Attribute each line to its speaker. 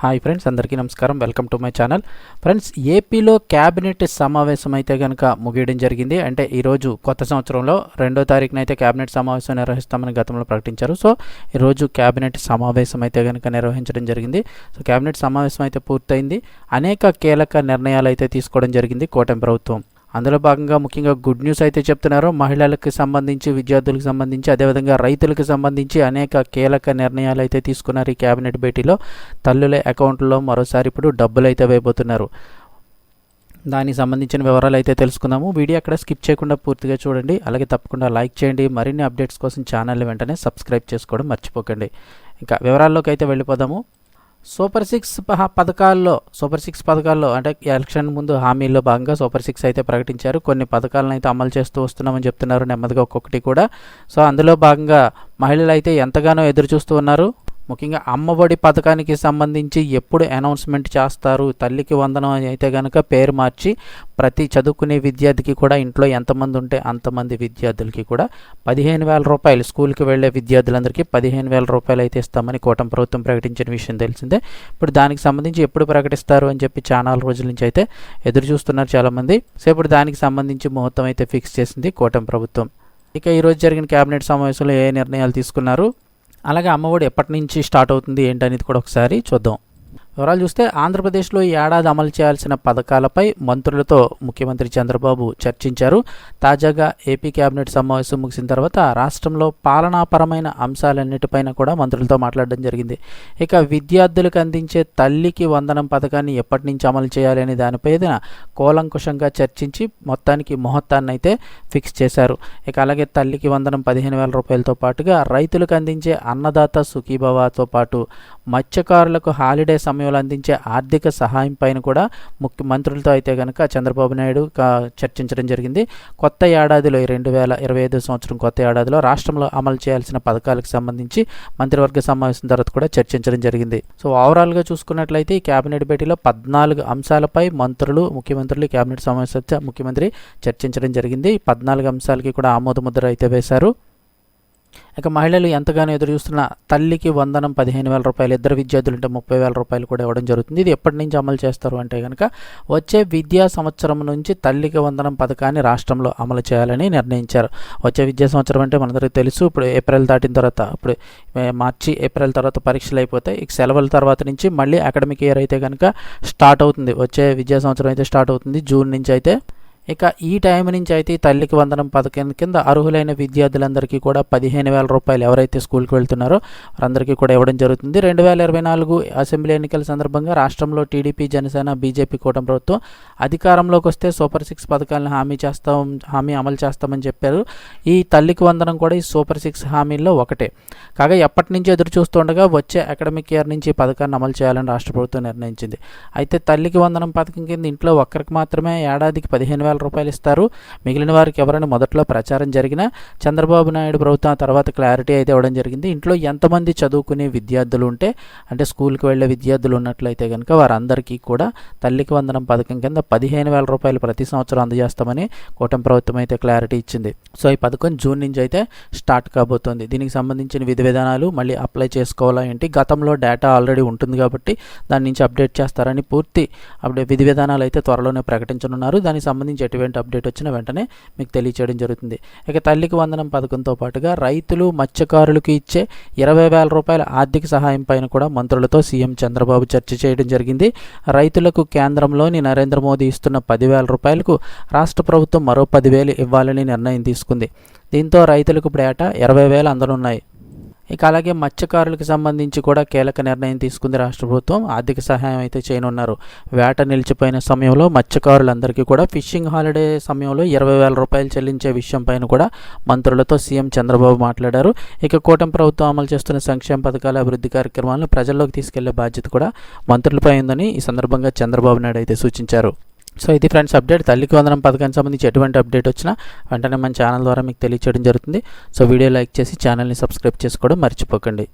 Speaker 1: Hi friends అందరికీ నమస్కారం. Welcome to my channel. Friends ఏపీలో క్యాబినెట్ సమావేశం అయితే కనుక ముగియడం జరిగింది. అంటే ఈరోజు కొత్త సంవత్సరంలో రెండో తారీఖున అయితే క్యాబినెట్ సమావేశం నిర్వహిస్తామని గతంలో ప్రకటించారు. సో ఈరోజు క్యాబినెట్ సమావేశం అయితే కనుక నిర్వహించడం జరిగింది. సో క్యాబినెట్ సమావేశం అయితే పూర్తయింది. అనేక కీలక నిర్ణయాలు అయితే తీసుకోవడం జరిగింది కూటమి ప్రభుత్వం. అందులో భాగంగా ముఖ్యంగా గుడ్ న్యూస్ అయితే చెప్తున్నారు. మహిళలకు సంబంధించి విద్యార్థులకు సంబంధించి అదేవిధంగా రైతులకు సంబంధించి అనేక కీలక నిర్ణయాలు అయితే తీసుకున్నారు ఈ కేబినెట్ భేటీలో. తల్లుల అకౌంట్లో మరోసారి ఇప్పుడు డబ్బులు అయితే వేయబోతున్నారు. దానికి సంబంధించిన వివరాలు అయితే తెలుసుకుందాము. వీడియో అక్కడ స్కిప్ చేయకుండా పూర్తిగా చూడండి. అలాగే తప్పకుండా లైక్ చేయండి. మరిన్ని అప్డేట్స్ కోసం ఛానల్ వెంటనే సబ్స్క్రైబ్ చేసుకోవడం మర్చిపోకండి. ఇంకా వివరాల్లోకి అయితే వెళ్ళిపోదాము. సూపర్ సిక్స్ పథకాల్లో సూపర్ సిక్స్ పథకాల్లో అంటే ఎలక్షన్ ముందు హామీల్లో భాగంగా సూపర్ సిక్స్ అయితే ప్రకటించారు. కొన్ని పథకాలను అయితే అమలు చేస్తూ వస్తున్నామని చెప్తున్నారు నెమ్మదిగా ఒక్కొక్కటి కూడా. సో అందులో భాగంగా మహిళలు అయితే ఎంతగానో ఎదురు చూస్తూ ఉన్నారు. ముఖ్యంగా అమ్మఒడి పథకానికి సంబంధించి ఎప్పుడు అనౌన్స్మెంట్ చేస్తారు? తల్లికి వందనం అయితే కనుక పేరు మార్చి ప్రతి చదువుకునే విద్యార్థికి కూడా ఇంట్లో ఎంతమంది ఉంటే అంతమంది విద్యార్థులకి కూడా పదిహేను వేల రూపాయలు స్కూల్కి వెళ్ళే విద్యార్థులందరికీ పదిహేను వేల రూపాయలు అయితే ఇస్తామని కూటమి ప్రభుత్వం ప్రకటించిన విషయం తెలిసిందే. ఇప్పుడు దానికి సంబంధించి ఎప్పుడు ప్రకటిస్తారు అని చెప్పి చాలా రోజుల నుంచి అయితే ఎదురు చూస్తున్నారు చాలామంది. సో ఇప్పుడు దానికి సంబంధించి ముహూర్తం అయితే ఫిక్స్ చేసింది కూటమి ప్రభుత్వం. ఇక ఈరోజు జరిగిన కేబినెట్ సమావేశంలో ఏ నిర్ణయాలు తీసుకున్నారు? అలాగే అమ్మఒడి ఎప్పటి నుంచి స్టార్ట్ అవుతుంది ఏంటనేది కూడా ఒకసారి చూద్దాం. వివరాలు చూస్తే ఆంధ్రప్రదేశ్లో ఈ ఏడాది అమలు చేయాల్సిన పథకాలపై మంత్రులతో ముఖ్యమంత్రి చంద్రబాబు చర్చించారు. తాజాగా ఏపీ కేబినెట్ సమావేశం ముగిసిన తర్వాత రాష్ట్రంలో పాలనాపరమైన అంశాలన్నిటిపైన కూడా మంత్రులతో మాట్లాడడం జరిగింది. ఇక విద్యార్థులకు అందించే తల్లికి వందనం పథకాన్ని ఎప్పటి నుంచి అమలు చేయాలి అనే దానిపై కూలంకుషంగా చర్చించి మొత్తానికి ముహూర్తాన్ని అయితే ఫిక్స్ చేశారు. ఇక అలాగే తల్లికి వందనం పదిహేను వేల రూపాయలతో పాటుగా రైతులకు అందించే అన్నదాత సుఖీభవాతో పాటు మత్స్యకారులకు హాలిడే సమయం సమయంలో అందించే ఆర్థిక సహాయం పైన కూడా ముఖ్యమంత్రులతో అయితే కనుక చంద్రబాబు నాయుడు చర్చించడం జరిగింది. కొత్త ఏడాదిలో రెండు వేల ఇరవై ఐదు సంవత్సరం కొత్త ఏడాదిలో రాష్ట్రంలో అమలు చేయాల్సిన పథకాలకు సంబంధించి మంత్రివర్గ సమావేశం తర్వాత కూడా చర్చించడం జరిగింది. సో ఓవరాల్గా చూసుకున్నట్లయితే ఈ కేబినెట్ భేటీలో పద్నాలుగు అంశాలపై మంత్రులు ముఖ్యమంత్రులు కేబినెట్ సమావేశ ముఖ్యమంత్రి చర్చించడం జరిగింది. పద్నాలుగు అంశాలకి కూడా ఆమోద ముద్ర అయితే వేశారు. ఇక మహిళలు ఎంతగానో ఎదురు చూస్తున్న తల్లికి వందనం పదిహేను వేల రూపాయలు ఇద్దరు విద్యార్థులు ఉంటే ముప్పై వేల రూపాయలు కూడా ఇవ్వడం జరుగుతుంది. ఇది ఎప్పటి నుంచి అమలు చేస్తారు అంటే కనుక వచ్చే విద్యా సంవత్సరం నుంచి తల్లికి వందనం పథకాన్ని రాష్ట్రంలో అమలు చేయాలని నిర్ణయించారు. వచ్చే విద్యా సంవత్సరం అంటే మనందరికీ తెలుసు. ఇప్పుడు ఏప్రిల్ దాటిన తర్వాత ఇప్పుడు మార్చి ఏప్రిల్ తర్వాత పరీక్షలు అయిపోతాయి. ఇక సెలవుల తర్వాత నుంచి మళ్ళీ అకాడమిక్ ఇయర్ అయితే కనుక స్టార్ట్ అవుతుంది. వచ్చే విద్యా సంవత్సరం అయితే స్టార్ట్ అవుతుంది. జూన్ నుంచి అయితే ఇక ఈ టైం నుంచి అయితే తల్లికి వందనం పథకం కింద అర్హులైన విద్యార్థులందరికీ కూడా పదిహేను వేల రూపాయలు ఎవరైతే స్కూల్కి వెళ్తున్నారో వారందరికీ కూడా ఇవ్వడం జరుగుతుంది. రెండు వేల ఇరవై నాలుగు అసెంబ్లీ ఎన్నికల సందర్భంగా రాష్ట్రంలో టీడీపీ జనసేన బీజేపీ కూటమి ప్రభుత్వం అధికారంలోకి వస్తే సూపర్ సిక్స్ పథకాలను హామీ చేస్తాం హామీ అమలు చేస్తామని చెప్పారు. ఈ తల్లికి వందనం కూడా ఈ సూపర్ సిక్స్ హామీల్లో ఒకటే. కాగా ఎప్పటి నుంచి ఎదురు చూస్తుండగా వచ్చే అకాడమిక్ ఇయర్ నుంచి ఈ పథకాన్ని అమలు చేయాలని రాష్ట్ర ప్రభుత్వం నిర్ణయించింది. అయితే తల్లికి వందనం పథకం కింద ఇంట్లో ఒక్కరికి మాత్రమే ఏడాదికి పదిహేను వేల రూపాయలు ఇస్తారు. మిగిలిన వారికి ఎవరైనా మొదట్లో ప్రచారం జరిగినా చంద్రబాబు నాయుడు ప్రభుత్వం తర్వాత క్లారిటీ అయితే ఇవ్వడం జరిగింది. ఇంట్లో ఎంతమంది చదువుకునే విద్యార్థులు ఉంటే అంటే స్కూల్కి వెళ్ళే విద్యార్థులు ఉన్నట్లయితే కనుక వారందరికీ కూడా తల్లికి వందనం పథకం కింద పదిహేను వేల రూపాయలు ప్రతి సంవత్సరం అందజేస్తామని కూటమి ప్రభుత్వం అయితే క్లారిటీ ఇచ్చింది. సో ఈ పథకం జూన్ నుంచి అయితే స్టార్ట్ కాబోతోంది. దీనికి సంబంధించిన విధి విధానాలు మళ్ళీ అప్లై చేసుకోవాలా ఏంటి? గతంలో డేటా ఆల్రెడీ ఉంటుంది కాబట్టి దాని నుంచి అప్డేట్ చేస్తారని పూర్తి అప్డే విధి విధానాలు అయితే త్వరలోనే ప్రకటించనున్నారు. దానికి సంబంధించి ఎటువంటి అప్డేట్ వచ్చినా వెంటనే మీకు తెలియచేయడం జరుగుతుంది. ఇక తల్లికి వందనం పథకంతో పాటుగా రైతులు మత్స్యకారులకు ఇచ్చే ఇరవై వేల రూపాయల ఆర్థిక సహాయం పైన కూడా మంత్రులతో సీఎం చంద్రబాబు చర్చ చేయడం జరిగింది. రైతులకు కేంద్రంలోని నరేంద్ర మోదీ ఇస్తున్న పదివేల రూపాయలకు రాష్ట్ర ప్రభుత్వం మరో పదివేలు ఇవ్వాలని నిర్ణయం తీసుకుంది. దీంతో రైతులకు ఇప్పుడు ఏటా ఇరవై వేలు అందనున్నాయి. ఇక అలాగే మత్స్యకారులకు సంబంధించి కూడా కీలక నిర్ణయం తీసుకుంది రాష్ట్ర ప్రభుత్వం. ఆర్థిక సహాయం అయితే చేయనున్నారు. వేట నిలిచిపోయిన సమయంలో మత్స్యకారులందరికీ కూడా ఫిషింగ్ హాలిడే సమయంలో ఇరవై వేల రూపాయలు చెల్లించే విషయం పైన కూడా మంత్రులతో సీఎం చంద్రబాబు మాట్లాడారు. ఇక కూటమి ప్రభుత్వం అమలు చేస్తున్న సంక్షేమ పథకాల అభివృద్ధి కార్యక్రమాలను ప్రజల్లోకి తీసుకెళ్ళే బాధ్యత కూడా మంత్రులపై ఉందని ఈ సందర్భంగా చంద్రబాబు నాయుడు అయితే సూచించారు. సో ఇది ఫ్రెండ్స్ అప్డేట్. తల్లికి వందనం పథకానికి సంబంధించి ఎటువంటి అప్డేట్ వచ్చినా వెంటనే మన ఛానల్ ద్వారా మీకు తెలియచేయడం జరుగుతుంది. సో వీడియో లైక్ చేసి ఛానల్ని సబ్స్క్రైబ్ చేసుకోవడం మర్చిపోకండి.